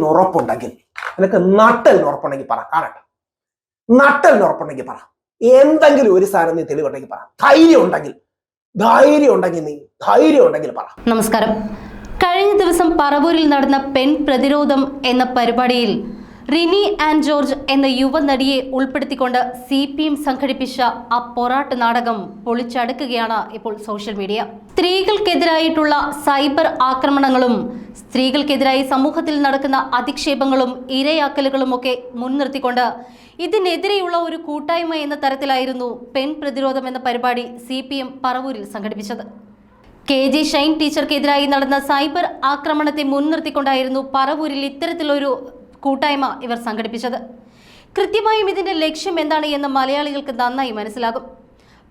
ഉറപ്പുണ്ടെങ്കിൽ നിനക്ക് നട്ടലിന് ഉറപ്പുണ്ടെങ്കിൽ പറ കാണട്ടെ. നട്ടലിന് ഉറപ്പുണ്ടെങ്കിൽ പറ. എന്തെങ്കിലും ഒരു സാധനം നീ തെളിവുണ്ടെങ്കിൽ പറ. ധൈര്യം ഉണ്ടെങ്കിൽ ധൈര്യം ഉണ്ടെങ്കിൽ നീ ധൈര്യം ഉണ്ടെങ്കിൽ പറ. നമസ്കാരം. കഴിഞ്ഞ ദിവസം പറവൂരിൽ നടന്ന പെൺ പ്രതിരോധം എന്ന പരിപാടിയിൽ റിനി ആൻഡ് ജോർജ് എന്ന യുവനടിയെ ഉൾപ്പെടുത്തിക്കൊണ്ട് സി പി എം സംഘടിപ്പിച്ച ആ പോരാട്ട നാടകം പൊളിച്ചടുക്കുകയാണ് ഇപ്പോൾ സോഷ്യൽ മീഡിയ. സ്ത്രീകൾക്കെതിരായിട്ടുള്ള സൈബർ ആക്രമണങ്ങളും സ്ത്രീകൾക്കെതിരായി സമൂഹത്തിൽ നടക്കുന്ന അധിക്ഷേപങ്ങളും ഇരയാക്കലുകളുമൊക്കെ മുൻനിർത്തിക്കൊണ്ട് ഇതിനെതിരെയുള്ള ഒരു കൂട്ടായ്മ എന്ന തരത്തിലായിരുന്നു പെൺ പ്രതിരോധം എന്ന പരിപാടി സി പി എം പറവൂരിൽ സംഘടിപ്പിച്ചത്. കെ ജി ഷൈൻ ടീച്ചർക്കെതിരായി നടന്ന സൈബർ ആക്രമണത്തെ മുൻനിർത്തിക്കൊണ്ടായിരുന്നു പറവൂരിൽ ഇത്തരത്തിലൊരു കൂട്ടായ്മ ഇവർ സംഘടിപ്പിച്ചത്. കൃത്യമായും ഇതിന്റെ ലക്ഷ്യം എന്താണ് എന്ന് മലയാളികൾക്ക് നന്നായി മനസ്സിലാകും.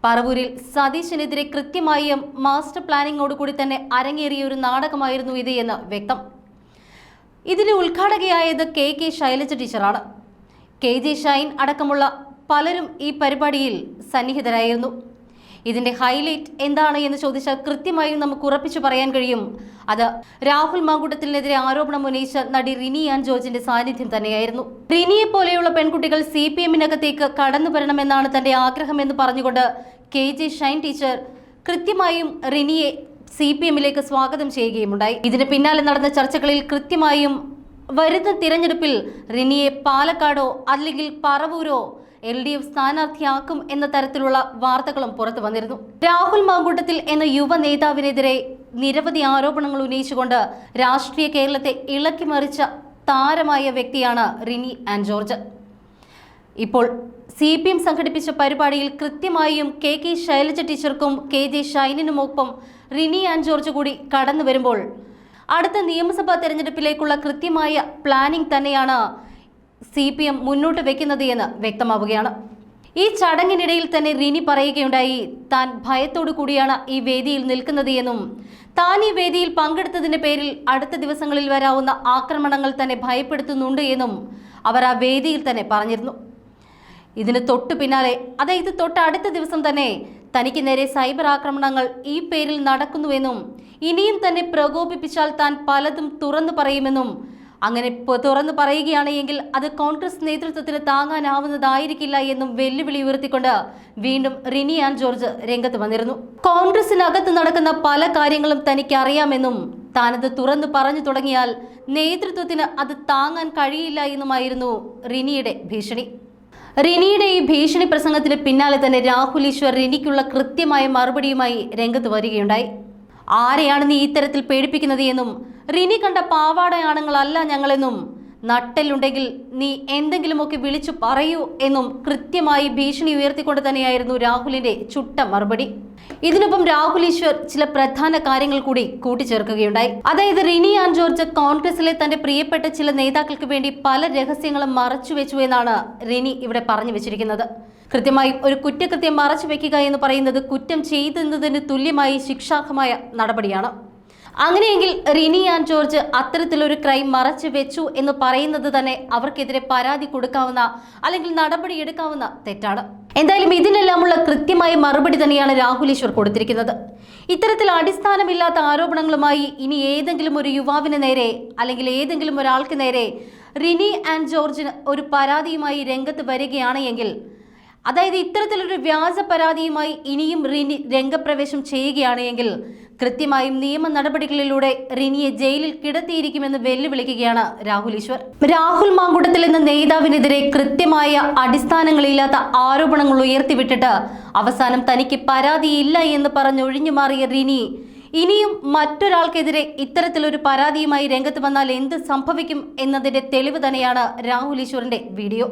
പറവൂരിൽ സതീശനെതിരെ കൃത്യമായും മാസ്റ്റർ പ്ലാനിങ്ങോടുകൂടി തന്നെ അരങ്ങേറിയ ഒരു നാടകമായിരുന്നു ഇത് എന്ന് വ്യക്തം. ഇതിന് ഉദ്ഘാടകയായത് കെ കെ ശൈലജ ടീച്ചറാണ്. കെ ജെ ഷൈൻ അടക്കമുള്ള പലരും ഈ പരിപാടിയിൽ സന്നിഹിതരായിരുന്നു. ഇതിന്റെ ഹൈലൈറ്റ് എന്താണ് എന്ന് ചോദിച്ചാൽ കൃത്യമായും നമുക്ക് ഉറപ്പിച്ചു പറയാൻ കഴിയും. അത് രാഹുൽ മാങ്കൂട്ടത്തിനെതിരെ ആരോപണം ഉന്നയിച്ച നടി റിനി ആൻ ജോർജിന്റെ സാന്നിധ്യം തന്നെയായിരുന്നു. റിനിയെ പോലെയുള്ള പെൺകുട്ടികൾ സി പി എമ്മിനകത്തേക്ക് കടന്നു വരണമെന്നാണ് തന്റെ ആഗ്രഹമെന്ന് പറഞ്ഞുകൊണ്ട് കെ ജെ ഷൈൻ ടീച്ചർ കൃത്യമായും റിനിയെ സി പി എമ്മിലേക്ക് സ്വാഗതം ചെയ്യുകയുമുണ്ടായി. ഇതിന് പിന്നാലെ നടന്ന ചർച്ചകളിൽ കൃത്യമായും വരുന്ന തിരഞ്ഞെടുപ്പിൽ റിനിയെ പാലക്കാടോ അല്ലെങ്കിൽ പറവൂരോ എൽ ഡി എഫ് സ്ഥാനാർത്ഥിയാക്കും എന്ന തരത്തിലുള്ള വാർത്തകളും പുറത്തു വന്നിരുന്നു. രാഹുൽ മാങ്കൂട്ടത്തിൽ എന്ന യുവ നേതാവിനെതിരെ നിരവധി ആരോപണങ്ങൾ ഉന്നയിച്ചുകൊണ്ട് രാഷ്ട്രീയ കേരളത്തെ ഇളക്കിമറിച്ച താരമായ വ്യക്തിയാണ് റിനി ആൻഡ് ജോർജ്. ഇപ്പോൾ സി പി എം സംഘടിപ്പിച്ച പരിപാടിയിൽ കൃത്യമായും കെ കെ ശൈലജ ടീച്ചർക്കും കെ ജെ ഷൈനിനുമൊപ്പം റിനി ആൻഡ് ജോർജ് കൂടി കടന്നു വരുമ്പോൾ അടുത്ത നിയമസഭാ തെരഞ്ഞെടുപ്പിലേക്കുള്ള കൃത്യമായ പ്ലാനിംഗ് തന്നെയാണ് സി പി എം മുന്നോട്ട് വെക്കുന്നത് എന്ന് വ്യക്തമാവുകയാണ്. ഈ ചടങ്ങിനിടയിൽ തന്നെ റിനി പറയുകയുണ്ടായി താൻ ഭയത്തോടു കൂടിയാണ് ഈ വേദിയിൽ നിൽക്കുന്നത് എന്നും താൻ ഈ വേദിയിൽ പങ്കെടുത്തതിന്റെ പേരിൽ അടുത്ത ദിവസങ്ങളിൽ വരാവുന്ന ആക്രമണങ്ങൾ തന്നെ ഭയപ്പെടുത്തുന്നുണ്ട് എന്നും അവർ ആ വേദിയിൽ തന്നെ പറഞ്ഞിരുന്നു. ഇതിന് തൊട്ടു പിന്നാലെ അതായത് തൊട്ട് അടുത്ത ദിവസം തന്നെ തനിക്ക് നേരെ സൈബർ ആക്രമണങ്ങൾ ഈ പേരിൽ നടക്കുന്നുവെന്നും ഇനിയും തന്നെ പ്രകോപിപ്പിച്ചാൽ താൻ പലതും തുറന്നു പറയുമെന്നും അങ്ങനെ തുറന്നു പറയുകയാണെങ്കിൽ അത് കോൺഗ്രസ് നേതൃത്വത്തിന് താങ്ങാനാവുന്നതായിരിക്കില്ല എന്നും വെല്ലുവിളി ഉയർത്തിക്കൊണ്ട് വീണ്ടും റിനി ആൻഡ് ജോർജ് രംഗത്ത് വന്നിരുന്നു. കോൺഗ്രസിനകത്ത് നടക്കുന്ന പല കാര്യങ്ങളും തനിക്ക് അറിയാമെന്നും താനത് തുറന്നു പറഞ്ഞു തുടങ്ങിയാൽ നേതൃത്വത്തിന് അത് താങ്ങാൻ കഴിയില്ല എന്നുമായിരുന്നു റിനിയുടെ ഭീഷണി. റിനിയുടെ ഈ ഭീഷണി പ്രസംഗത്തിന് പിന്നാലെ തന്നെ രാഹുൽ ഈശ്വർ റിനിക്കുള്ള കൃത്യമായ മറുപടിയുമായി രംഗത്ത് വരികയുണ്ടായി. ആരെയാണ് നീ ഇത്തരത്തിൽ പേടിപ്പിക്കുന്നത് എന്നും റിനി കണ്ട പാവാടയാണുങ്ങളല്ല ഞങ്ങളെന്നും. നട്ടലുണ്ടെങ്കിൽ നീ എന്തെങ്കിലുമൊക്കെ വിളിച്ചു പറയൂ എന്നും കൃത്യമായി ഭീഷണി ഉയർത്തിക്കൊണ്ട് തന്നെയായിരുന്നു രാഹുലിന്റെ ചുട്ട മറുപടി. ഇതിനൊപ്പം രാഹുൽ ഈശ്വർ ചില പ്രധാന കാര്യങ്ങൾ കൂടി കൂട്ടിച്ചേർക്കുകയുണ്ടായി. അതായത് റിനി ആൻ ജോർജ് കോൺഗ്രസിലെ തന്റെ പ്രിയപ്പെട്ട ചില നേതാക്കൾക്ക് വേണ്ടി പല രഹസ്യങ്ങളും മറച്ചു വെച്ചു എന്നാണ് റിനി ഇവിടെ പറഞ്ഞു വെച്ചിരിക്കുന്നത്. കൃത്യമായും ഒരു കുറ്റകൃത്യം മറച്ചു വെക്കുക എന്ന് പറയുന്നത് കുറ്റം ചെയ്തെന്നതിന് തുല്യമായി ശിക്ഷാർഹമായ നടപടിയാണ്. അങ്ങനെയെങ്കിൽ റിനി ആൻഡ് ജോർജ് അത്തരത്തിലൊരു ക്രൈം മറച്ചു വെച്ചു എന്ന് പറയുന്നത് തന്നെ അവർക്കെതിരെ പരാതി കൊടുക്കാവുന്ന അല്ലെങ്കിൽ നടപടി എടുക്കാവുന്ന തെറ്റാണ്. എന്തായാലും ഇതിനെല്ലാമുള്ള കൃത്യമായ മറുപടി തന്നെയാണ് രാഹുൽ ഈശ്വർ കൊടുത്തിരിക്കുന്നത്. ഇത്തരത്തിൽ അടിസ്ഥാനമില്ലാത്ത ആരോപണങ്ങളുമായി ഇനി ഏതെങ്കിലും ഒരു യുവാവിന് നേരെ അല്ലെങ്കിൽ ഏതെങ്കിലും ഒരാൾക്ക് നേരെ റിനി ആൻഡ് ജോർജിന് ഒരു പരാതിയുമായി രംഗത്ത് വരികയാണെങ്കിൽ അതായത് ഇത്തരത്തിലൊരു വ്യാജ പരാതിയുമായി ഇനിയും റിനി രംഗപ്രവേശം ചെയ്യുകയാണ് എങ്കിൽ കൃത്യമായും നിയമ നടപടികളിലൂടെ റിനിയെ ജയിലിൽ കിടത്തിയിരിക്കുമെന്ന് വെല്ലുവിളിക്കുകയാണ് രാഹുൽ ഈശ്വർ. രാഹുൽ മാങ്കുടത്തിൽ എന്ന നേതാവിനെതിരെ കൃത്യമായ അടിസ്ഥാനങ്ങളില്ലാത്ത ആരോപണങ്ങൾ ഉയർത്തിവിട്ടിട്ട് അവസാനം തനിക്ക് പരാതിയില്ല എന്ന് പറഞ്ഞൊഴിഞ്ഞു മാറിയ റിനി ഇനിയും മറ്റൊരാൾക്കെതിരെ ഇത്തരത്തിലൊരു പരാതിയുമായി രംഗത്ത് വന്നാൽ എന്ത് സംഭവിക്കും എന്നതിന്റെ തെളിവ് തന്നെയാണ് രാഹുൽ ഈശ്വറിന്റെ വീഡിയോ.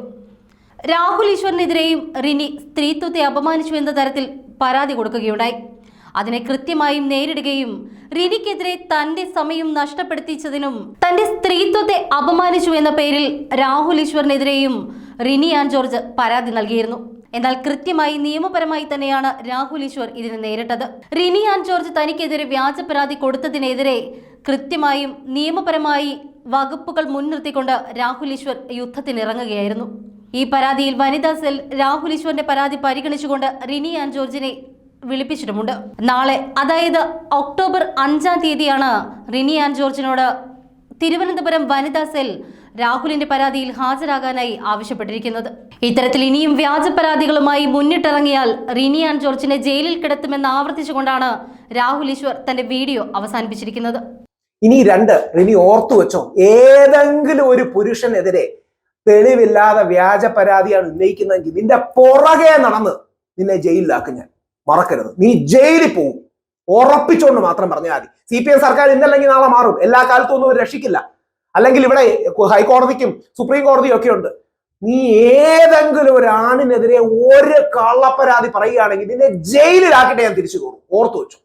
രാഹുൽ ഈശ്വറിനെതിരെയും റിനി സ്ത്രീത്വത്തെ അപമാനിച്ചു എന്ന തരത്തിൽ പരാതി കൊടുക്കുകയുണ്ടായി. അതിനെ കൃത്യമായും നേരിടുകയും റിനിക്കെതിരെ തന്റെ സമയം നഷ്ടപ്പെടുത്തിച്ചതിനും തന്റെ സ്ത്രീത്വത്തെ അപമാനിച്ചു എന്ന പേരിൽ രാഹുൽ ഈശ്വറിനെതിരെയും റിനി ആൻ ജോർജ് പരാതി നൽകിയിരുന്നു. എന്നാൽ കൃത്യമായി നിയമപരമായി തന്നെയാണ് രാഹുൽ ഈശ്വർ ഇതിനെ നേരിട്ടത്. റിനി ആൻ ജോർജ് തനിക്കെതിരെ വ്യാജ പരാതി കൊടുത്തതിനെതിരെ കൃത്യമായും നിയമപരമായി വകുപ്പുകൾ മുൻനിർത്തിക്കൊണ്ട് രാഹുൽ ഈശ്വർ യുദ്ധത്തിനിറങ്ങുകയായിരുന്നു. ഈ പരാതിയിൽ വനിതാ സെൽ രാഹുൽ ഈശ്വറിന്റെ പരാതി പരിഗണിച്ചുകൊണ്ട് റിനി ആൻ ജോർജിനെ വിളിപ്പിച്ചിട്ടുമുണ്ട്. നാളെ അതായത് ഒക്ടോബർ അഞ്ചാം തീയതിയാണ് റിനി ആൻഡ് ജോർജിനോട് തിരുവനന്തപുരം വനിതാ സെൽ രാഹുലിന്റെ പരാതിയിൽ ഹാജരാകാനായി ആവശ്യപ്പെട്ടിരിക്കുന്നത്. ഇത്തരത്തിൽ ഇനിയും വ്യാജ പരാതികളുമായി മുന്നിട്ടിറങ്ങിയാൽ റിനി ആൻഡ് ജോർജിനെ ജയിലിൽ കിടത്തുമെന്ന് ആവർത്തിച്ചുകൊണ്ടാണ് രാഹുൽ ഈശ്വർ തന്റെ വീഡിയോ അവസാനിപ്പിച്ചിരിക്കുന്നത്. ഇനി രണ്ട് റിനി ഓർത്തു വെച്ചോ ഏതെങ്കിലും ഒരു പുരുഷനെതിരെ തെളിവില്ലാതെ വ്യാജ പരാതിയാണ് ഉന്നയിക്കുന്നതെങ്കിൽ നിന്റെ പുറകെ നടന്ന് നിന്നെ ജയിലിലാക്കും ഞാൻ. മറക്കരുത്. നീ ജയിലിൽ പോവും. ഉറപ്പിച്ചുകൊണ്ട് മാത്രം പറഞ്ഞാൽ മതി. സി പി എം സർക്കാർ ഇന്നല്ലെങ്കിൽ നാളെ മാറും. എല്ലാ കാലത്തും ഒന്നും രക്ഷിക്കില്ല. അല്ലെങ്കിൽ ഇവിടെ ഹൈക്കോടതിക്കും സുപ്രീം കോടതിയും ഒക്കെ ഉണ്ട്. നീ ഏതെങ്കിലും ഒരു ആണിനെതിരെ ഒരു കള്ളപ്പരാതി പറയുകയാണെങ്കിൽ നിന്നെ ജയിലിലാക്കിയിട്ട് ഞാൻ തിരിച്ചു പോകും ഓർത്തു വെച്ചു.